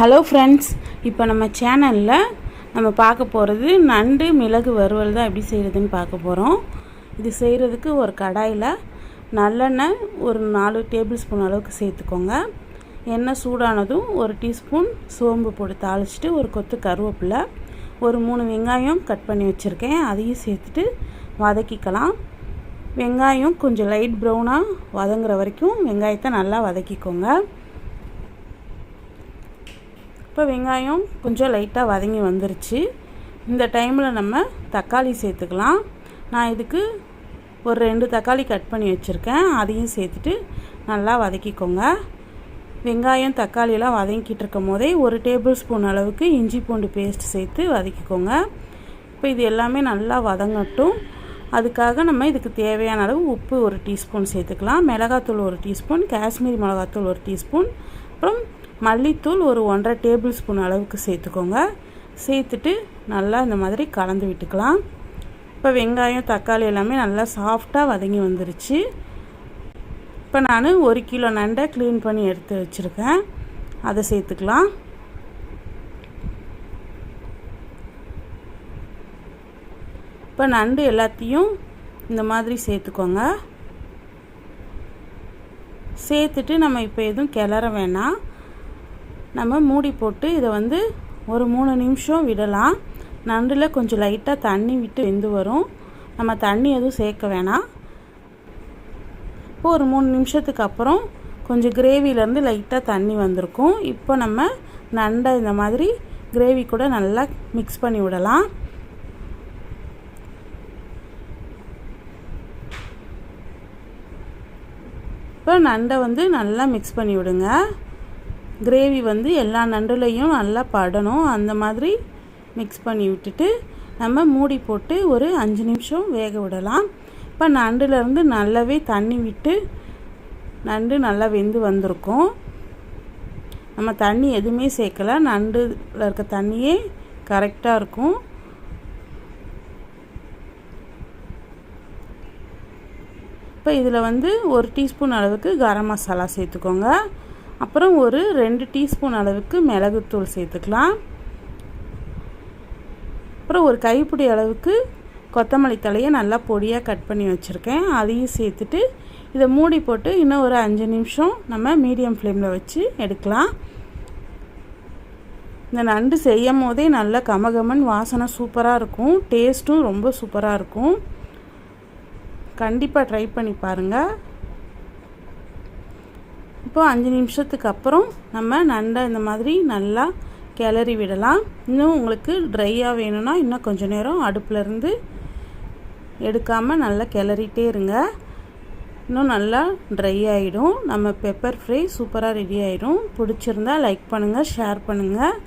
Hello friends இப்போ நம்ம சேனலில் நம்ம பார்க்க போகிறது நண்டு மிளகு வறுவல் தான் எப்படி செய்கிறதுன்னு பார்க்க போகிறோம் இது செய்கிறதுக்கு ஒரு கடாயில் நல்லெண்ணெய் ஒரு நாலு டேபிள் ஸ்பூன் அளவுக்கு சேர்த்துக்கோங்க. எண்ணெய் சூடானதும் ஒரு டீஸ்பூன் சோம்பு போட்டு தாளிச்சிட்டு ஒரு கொத்து கருவேப்பிலை ஒரு மூணு வெங்காயம் கட் பண்ணி வச்சுருக்கேன். அதையும் சேர்த்துட்டு வதக்கிக்கலாம். வெங்காயம் கொஞ்சம் லைட் ப்ரௌனாக வதங்குற வரைக்கும் வெங்காயத்தை நல்லா வதக்கிக்கோங்க. இப்போ வெங்காயம் கொஞ்சம் லைட்டாக வதங்கி வந்துருச்சு. இந்த டைமில் நம்ம தக்காளி சேர்த்துக்கலாம். நான் இதுக்கு ஒரு ரெண்டு தக்காளி கட் பண்ணி வச்சுருக்கேன். அதையும் சேர்த்துட்டு நல்லா வதக்கிக்கோங்க. வெங்காயம் தக்காளியெல்லாம் வதங்கிட்டு இருக்கும் போதே ஒரு டேபிள் ஸ்பூன் அளவுக்கு இஞ்சி பூண்டு பேஸ்ட் சேர்த்து வதக்கிக்கோங்க. இப்போ இது எல்லாமே நல்லா வதங்கட்டும். அதுக்காக நம்ம இதுக்கு தேவையான அளவு உப்பு ஒரு டீஸ்பூன் சேர்த்துக்கலாம். மிளகாத்தூள் ஒரு டீஸ்பூன் காஷ்மீரி மிளகாத்தூள் ஒரு டீஸ்பூன் அப்புறம் மல்லித்தூள் ஒரு ஒன்றரை டேபிள் ஸ்பூன் அளவுக்கு சேர்த்துக்கோங்க. சேர்த்துட்டு நல்லா இந்த மாதிரி கலந்து விட்டுக்கலாம். இப்போ வெங்காயம் தக்காளி எல்லாமே நல்லா சாஃப்டாக வதங்கி வந்துருச்சு. இப்போ நான் ஒரு கிலோ நண்டை க்ளீன் பண்ணி எடுத்து வச்சுருக்கேன். அதை சேர்த்துக்கலாம். இப்போ நண்டு எல்லாத்தையும் இந்த மாதிரி சேர்த்துக்கோங்க. சேர்த்துட்டு நம்ம இப்போ எதுவும் கிளற வேணாம். நம்ம மூடி போட்டு இதை வந்து ஒரு மூணு நிமிஷம் விடலாம். நண்டில் கொஞ்சம் லைட்டாக தண்ணி விட்டு வெந்து வரும். நம்ம தண்ணி எதுவும் சேர்க்க வேணாம். இப்போ ஒரு மூணு நிமிஷத்துக்கு அப்புறம் கொஞ்சம் கிரேவிலேருந்து லைட்டாக தண்ணி வந்திருக்கும். இப்போ நம்ம நண்டை இந்த மாதிரி கிரேவி கூட நல்லா மிக்ஸ் பண்ணி விடலாம். இப்போ நண்டை வந்து நல்லா மிக்ஸ் பண்ணி விடுங்க. கிரேவி வந்து எல்லா நண்டுலையும் நல்லா படணும். அந்த மாதிரி மிக்ஸ் பண்ணி விட்டுட்டு நம்ம மூடி போட்டு ஒரு அஞ்சு நிமிஷம் வேக விடலாம். இப்போ நண்டுலேருந்து நல்லாவே தண்ணி விட்டு நண்டு நல்லா வெந்து வந்திருக்கும். நம்ம தண்ணி எதுவுமே சேர்க்கல. நண்டில் இருக்க தண்ணியே கரெக்டாக இருக்கும். இப்போ இதில் வந்து ஒரு டீஸ்பூன் அளவுக்கு கரம் மசாலா சேர்த்துக்கோங்க. அப்புறம் ஒரு ரெண்டு டீஸ்பூன் அளவுக்கு மிளகுத்தூள் சேர்த்துக்கலாம். அப்புறம் ஒரு கைப்பிடி அளவுக்கு கொத்தமல்லி தலையை நல்லா பொடியாக கட் பண்ணி வச்சுருக்கேன். அதையும் சேர்த்துட்டு இதை மூடி போட்டு இன்னும் ஒரு அஞ்சு நிமிஷம் நம்ம மீடியம் ஃப்ளேமில் வச்சு எடுக்கலாம். இந்த நண்டு செய்யும் போதே நல்ல கமகமன் வாசனை சூப்பராக இருக்கும். டேஸ்ட்டும் ரொம்ப சூப்பராக இருக்கும். கண்டிப்பாக ட்ரை பண்ணி பாருங்கள் இப்போ அஞ்சு நிமிஷத்துக்கு அப்புறம் நம்ம நண்டை இந்த மாதிரி நல்லா கிளறி விடலாம். இன்னும் உங்களுக்கு ட்ரையாக வேணும்னா இன்னும் கொஞ்சம் நேரம் அடுப்பில் இருந்து எடுக்காமல் நல்லா கிளறிட்டே இருங்க. இன்னும் நல்லா ட்ரை ஆகிடும் நம்ம பெப்பர் ஃப்ரை சூப்பராக ரெடி ஆகிடும் பிடிச்சிருந்தா லைக் பண்ணுங்கள் ஷேர் பண்ணுங்கள்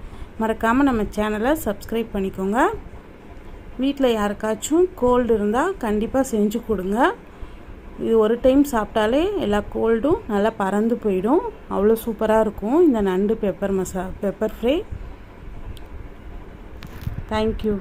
மறக்காமல் நம்ம சேனலை சப்ஸ்கிரைப் பண்ணிக்கோங்க. வீட்டில் யாருக்காச்சும் கோல்டு இருந்தால் கண்டிப்பாக செஞ்சு கொடுங்க. இது ஒரு டைம் சாப்பிட்டாலே எல்லா கோல்டும் நல்லா பறந்து போயிடும். அவ்வளோ சூப்பராக இருக்கும். இந்த நண்டு பெப்பர் மசா பெப்பர் ஃப்ரை தேங்க்யூ